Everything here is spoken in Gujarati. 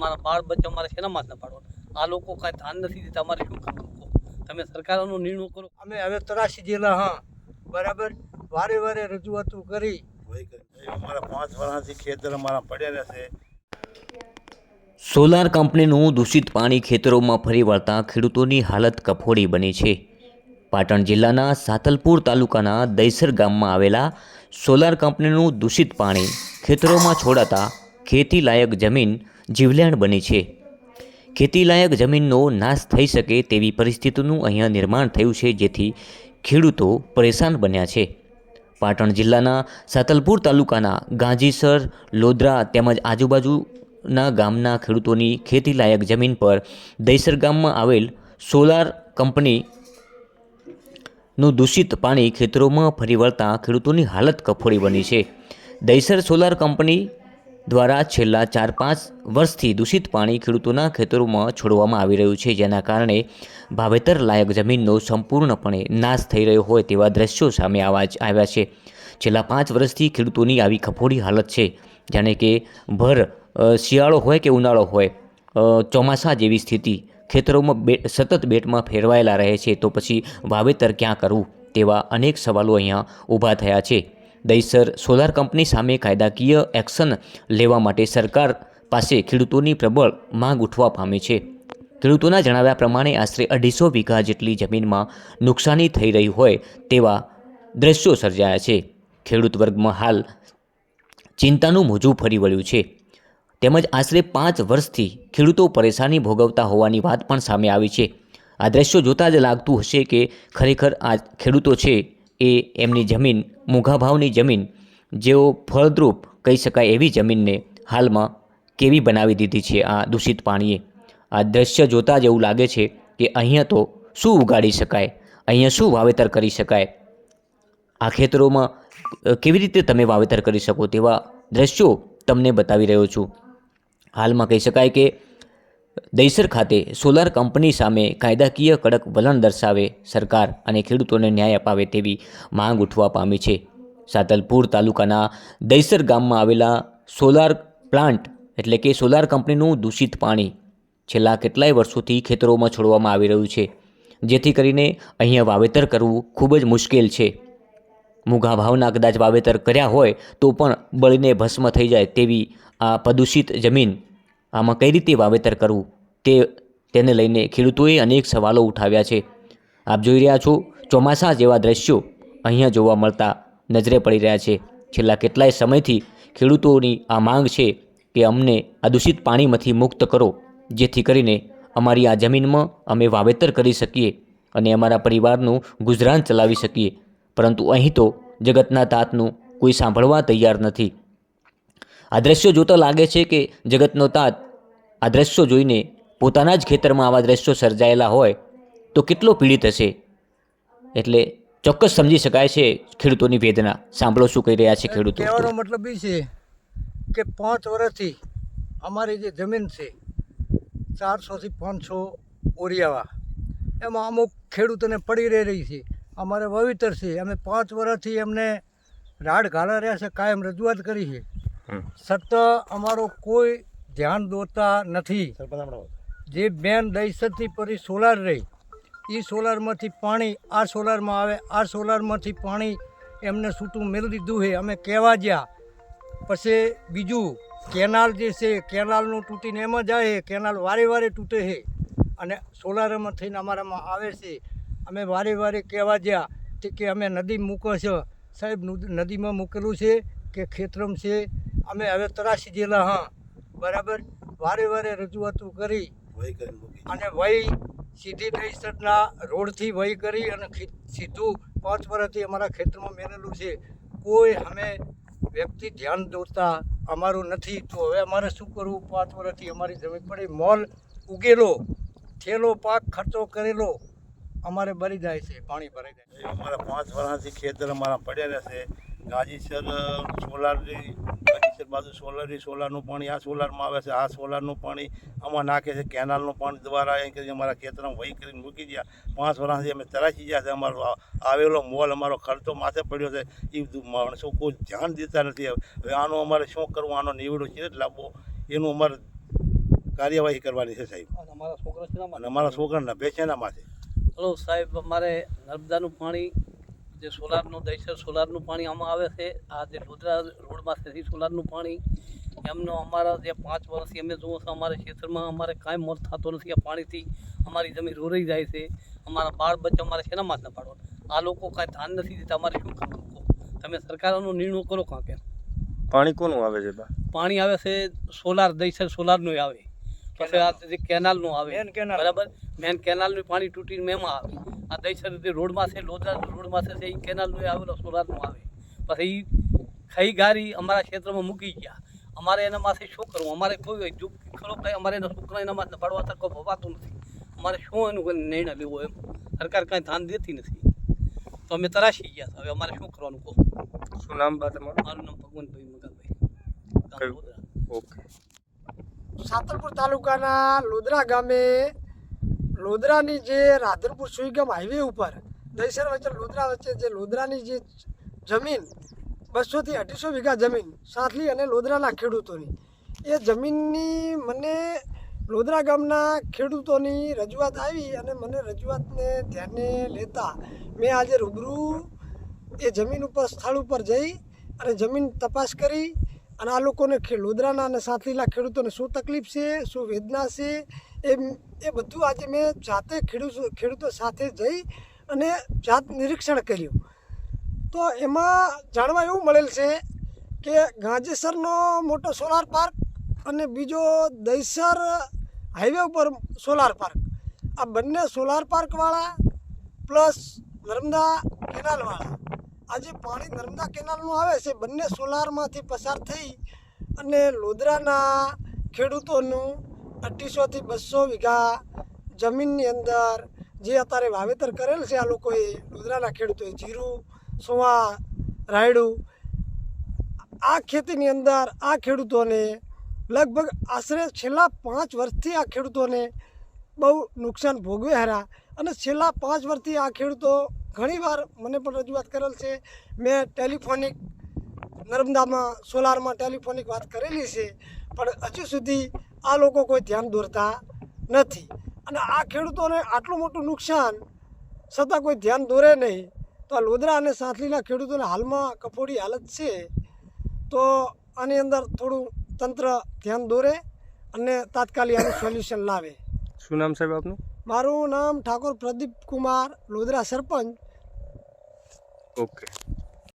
અમારા બાળ બચ્ચા અમારે શેનામાં જ ન પાડવા આ લોકો કાંઈ ધ્યાન નથી દેતા અમારે શું કરવાનું કહો તમે સરકારનો નિર્ણય કરો. અમે હવે તરાશી જેલા હા. બરાબર? વારે વારે રજૂઆતો કરી. અમારા પાંચ વર્ષથી ખેતર અમારા પડ્યા રહેશે સોલાર કંપનીનું દૂષિત પાણી ખેતરોમાં ફરી વળતા ખેડૂતોની હાલત કફોડી બની છે. પાટણ જિલ્લાના સાતલપુર તાલુકાના દૈસર ગામમાં આવેલા સોલાર કંપનીનું દૂષિત પાણી ખેતરોમાં છોડાતા ખેતીલાયક જમીન જીવલેણ બની છે. ખેતીલાયક જમીનનો નાશ થઈ શકે તેવી પરિસ્થિતિનું અહીંયા નિર્માણ થયું છે, જેથી ખેડૂતો પરેશાન બન્યા છે. પાટણ જિલ્લાના સાતલપુર તાલુકાના ગાંધીસર લોદરા તેમજ આજુબાજુના ગામના ખેડૂતોની ખેતીલાયક જમીન પર દૈસર ગામમાં આવેલ સોલાર કંપની નું દૂષિત પાણી ખેતરોમાં ફરી વળતા ખેડૂતોની હાલત કફોડી બની છે. દૈસર સોલાર કંપની દ્વારા છેલ્લા ચાર પાંચ વર્ષથી દૂષિત પાણી ખેડૂતોના ખેતરોમાં છોડવામાં આવી રહ્યું છે, જેના કારણે ભાવેતર લાયક જમીનનો સંપૂર્ણપણે નાશ થઈ રહ્યો હોય તેવા દ્રશ્યો સામે આવા આવ્યા છે. છેલ્લા પાંચ વર્ષથી ખેડૂતોની આવી કફોડી હાલત છે, જાણે કે ભર શિયાળો હોય કે ઉનાળો હોય ચોમાસા જેવી સ્થિતિ. ખેતરોમાં બે, સતત બેટમાં ફેરવાયેલા રહે છે, તો પછી વાવેતર ક્યાં કરવું તેવા અનેક સવાલો અહીંયા ઊભા થયા છે. દહીસર સોલાર કંપની સામે કાયદાકીય એક્શન લેવા માટે સરકાર પાસે ખેડૂતોની પ્રબળ માંગ ઉઠવા પામી છે. ખેડૂતોના જણાવ્યા પ્રમાણે આશરે અઢીસો વીઘા જેટલી જમીનમાં નુકસાની થઈ રહી હોય તેવા દ્રશ્યો સર્જાયા છે. ખેડૂત વર્ગમાં હાલ ચિંતાનું મોજું ફરી વળ્યું છે. તેમજ આશરે પાંચ વર્ષથી ખેડૂતો પરેશાની ભોગવતા હોવાની વાત પણ સામે આવી છે. આ દ્રશ્યો જોતાં જ લાગતું હશે કે ખરેખર આ ખેડૂતો છે એ એમની જમીન, મોંઘા ભાવની જમીન, જેઓ ફળદ્રુપ કહી શકાય એવી જમીનને હાલમાં કેવી બનાવી દીધી છે આ દૂષિત પાણીએ. આ દ્રશ્ય જોતાં જ એવું લાગે છે કે અહીંયા તો શું ઉગાડી શકાય, અહીંયા શું વાવેતર કરી શકાય? આ ખેતરોમાં કેવી રીતે તમે વાવેતર કરી શકો તેવા દ્રશ્યો તમને બતાવી રહ્યો છું. હાલમાં કહી શકાય કે દહીસર ખાતે સોલાર કંપની સામે કાયદાકીય કડક વલણ દર્શાવે સરકાર અને ખેડૂતોને ન્યાય અપાવે તેવી માંગ ઉઠવા પામી છે. સાતલપુર તાલુકાના દૈસર ગામમાં આવેલા સોલાર પ્લાન્ટ એટલે કે સોલાર કંપનીનું દૂષિત પાણી છેલ્લા કેટલાય વર્ષોથી ખેતરોમાં છોડવામાં આવી રહ્યું છે. જેથી કરીને અહીંયા વાવેતર કરવું ખૂબ જ મુશ્કેલ છે. મૂંઘા ભાવના કદાચ વાવેતર કર્યા હોય તો પણ બળીને ભસ્મ થઈ જાય તેવી આ પ્રદૂષિત જમીન આમાં કઈ રીતે વાવેતર કરવું તે તેને લઈને ખેડૂતોએ અનેક સવાલો ઉઠાવ્યા છે. આપ જોઈ રહ્યા છો ચોમાસા જેવા દ્રશ્યો અહીંયા જોવા મળતા નજરે પડી રહ્યા છે. છેલ્લા કેટલાય સમયથી ખેડૂતોની આ માંગ છે કે અમને આ દૂષિત પાણીમાંથી મુક્ત કરો, જેથી કરીને અમારી આ જમીનમાં અમે વાવેતર કરી શકીએ અને અમારા પરિવારનું ગુજરાન ચલાવી શકીએ. પરંતુ અહીં તો જગતના તાતનું કોઈ સાંભળવા તૈયાર નથી. આ દ્રશ્યો જોતા લાગે છે કે જગતનો તાત આ દ્રશ્યો જોઈને પોતાના જ ખેતરમાં આવા દ્રશ્યો સર્જાયેલા હોય તો કેટલો પીડિત હશે? એટલે ચોક્કસ સમજી શકાય છે ખેડૂતોની વેદના. સાંભળો શું કહી રહ્યા છે ખેડૂતો. કહેવાનો મતલબ એ છે કે પાંચ વર્ષથી અમારી જે જમીન છે ચારસોથી પાંચસો ઓરિયાવા એમાં અમુક ખેડૂતોને પડી રહી રહી છે. અમારે વાવેતર છે. અમે પાંચ વર્ષથી એમને રાડ ઘાલા રહ્યા છે કાયમ રજૂઆત કરી છે. છતાં અમારો કોઈ ધ્યાન દોરતા નથી. જે બેન દહીસરથી પરી સોલાર રહી એ સોલારમાંથી પાણી આ સોલારમાં આવે આ સોલારમાંથી પાણી એમને છૂટું મેળવી દીધું છે. અમે કહેવા ગયા પછી બીજું કેનાલ જે છે કેનાલનું તૂટીને એમાં જાય છે. કેનાલ વારે વારે તૂટે છે અને સોલારમાં થઈને અમારામાં આવે છે. અમે વારે વારે કહેવા ગયા તે કે અમે નદી મૂકો છો. સાહેબ નદ- નદીમાં મૂકેલું છે કે ખેતરમ છે? અમે હવે તરાશી દેલા હા બરાબર? વારે વારે રજૂઆતો કરી અને વહી સીધી દહીસરના રોડથી વહી કરી અને સીધું પાંચ વર્ષથી અમારા ખેતરમાં મેળેલું છે. કોઈ અમે વ્યક્તિ ધ્યાન દોરતા અમારું નથી. તો હવે અમારે શું કરવું? પાંચ વર્ષથી અમારી જમીન પડી મોલ ઉગેલો થેલો પાક ખર્ચો કરેલો અમારે ભરી જાય છે પાણી ભરાઈ જાય છે. અમારા પાંચ વર્ષથી ખેતર અમારા પડ્યા રહેશે ગાજીસર સોલારની બાજુ સોલારની સોલારનું પાણી આ સોલારમાં આવે છે આ સોલારનું પાણી આમાં નાખે છે કેનાલનું પાણી દ્વારા એમ કરી અમારા ખેતરમાં વહી કરીને મૂકી ગયા. પાંચ વર્ષથી અમે તરાશી ગયા છે અમારો આવેલો મોલ અમારો ખર્ચો માથે પડ્યો છે. એ માણસો કોઈ ધ્યાન દેતા નથી. હવે આનું અમારે શું કરવું આનો નિવડો છે લાવવો એનું અમારે કાર્યવાહી કરવાની છે સાહેબ. અમારા છોકરા અમારા છોકરાના બેચેના માથે હલો સાહેબ અમારે નર્મદાનું પાણી જે સોલારનું દૈસર સોલારનું પાણી આમાં આવે છે આ જે લોધરા રોડમાંથી સોલારનું પાણી એમનો અમારા જે પાંચ વર્ષથી અમે જુઓ છો અમારા ક્ષેત્રમાં અમારે કાંઈ મોત થતો નથી આ પાણીથી અમારી જમીન રોરાઈ જાય છે અમારા બાળ બચ્ચા અમારે શેના જ ના પાડવા આ લોકો કાંઈ ધ્યાન નથી દેતા અમારે શું કરવું? તમે સરકારનો નિર્ણય કરો કાં કે પાણી કોનું આવે છે પાણી આવે છે સોલાર દહીસર સોલારનું આવે. પછી આ જે કેનાલનું આવે. Main canal. બરાબર? મેન કેનાલનું પાણી તૂટીને મેમાં આવે. આ દહીસર જે રોડમાં છે લોધરા રોડમાં છે એ કેનાલનું આવેલો સોલારનું આવે. પછી ખાઈ ગારી અમારા ક્ષેત્રમાં મૂકી ગયા. અમારે એના માથે શું કરવું? અમારે કોઈ હોય જો ખરો કંઈ અમારે એના છોકરા એના માથે પાડવા તક ભવાતું નથી. અમારે શું એનું કોઈ નિર્ણય લેવો એમ? સરકાર કાંઈ ધ્યાન દેતી નથી. તો અમે તરાશી ગયા હવે અમારે શું કરવાનું કહો? શું નામ બા તમારું? મારું નામ ભગવંતભાઈ મગાભાઈ? ઓકે. સાતરપુર તાલુકાના લોદરા ગામે લોદરાની જે રાધનપુર સુઈગામ હાઈવે ઉપર, દહીસર વચ્ચે લોદરા વચ્ચે જે લોદરાની જે જમીન, બસોથી અઢીસો વીઘા જમીન, સાંથલી અને લોદરાના ખેડૂતોની, એ જમીનની મને લોદરા ગામના ખેડૂતોની રજૂઆત આવી અને મને રજૂઆતને ધ્યાને લેતા મેં આજે રૂબરૂ એ જમીન ઉપર, સ્થળ ઉપર જઈ અને જમીન તપાસ કરી અને આ લોકોને લોદરાના અને સાથલીના ખેડૂતોને શું તકલીફ છે, શું વેદના છે એ એ બધું આજે મેં જાતે ખેડૂતો ખેડૂતો સાથે જઈ અને જાત નિરીક્ષણ કર્યું. તો એમાં જાણવા એવું મળેલ છે કે ગાંજેસરનો મોટો સોલાર પાર્ક અને બીજો દહીસર હાઈવે ઉપર સોલાર પાર્ક. આ બંને સોલાર પાર્કવાળા પ્લસ નર્મદા કેનાલવાળા. આ જે પાણી નર્મદા કેનાલનું આવે છે, બંને સોલારમાંથી પસાર થઈ અને લોદરાના ખેડૂતોનું અઢીસોથી બસો વીઘા જમીનની અંદર જે અત્યારે વાવેતર કરેલ છે આ લોકોએ લોદરાના ખેડૂતોએ, જીરું, સોવા, રાયડું, આ ખેતીની અંદર આ ખેડૂતોને લગભગ આશરે છેલ્લા પાંચ વર્ષથી આ ખેડૂતોને બહુ નુકસાન ભોગવે હરા. અને છેલ્લા પાંચ વર્ષથી આ ખેડૂતો ઘણીવાર મને પણ રજૂઆત કરેલ છે, મેં ટેલિફોનિક, નર્મદામાં, સોલારમાં ટેલિફોનિક વાત કરેલી છે, પણ હજુ સુધી આ લોકો કોઈ ધ્યાન દોરતા નથી. અને આ ખેડૂતોને આટલું મોટું નુકસાન છતાં કોઈ ધ્યાન દોરે નહીં તો આ લોદરા અને સાંથલીના ખેડૂતોને હાલમાં કફોડી હાલત છે તો આની અંદર થોડું તંત્ર ધ્યાન દોરે અને તાત્કાલિક આનું સોલ્યુશન લાવે. શું નામ સાહેબ આપનું? મારું નામ ઠાકોર પ્રદીપ કુમાર લોદરા સરપંચ. ઓકે.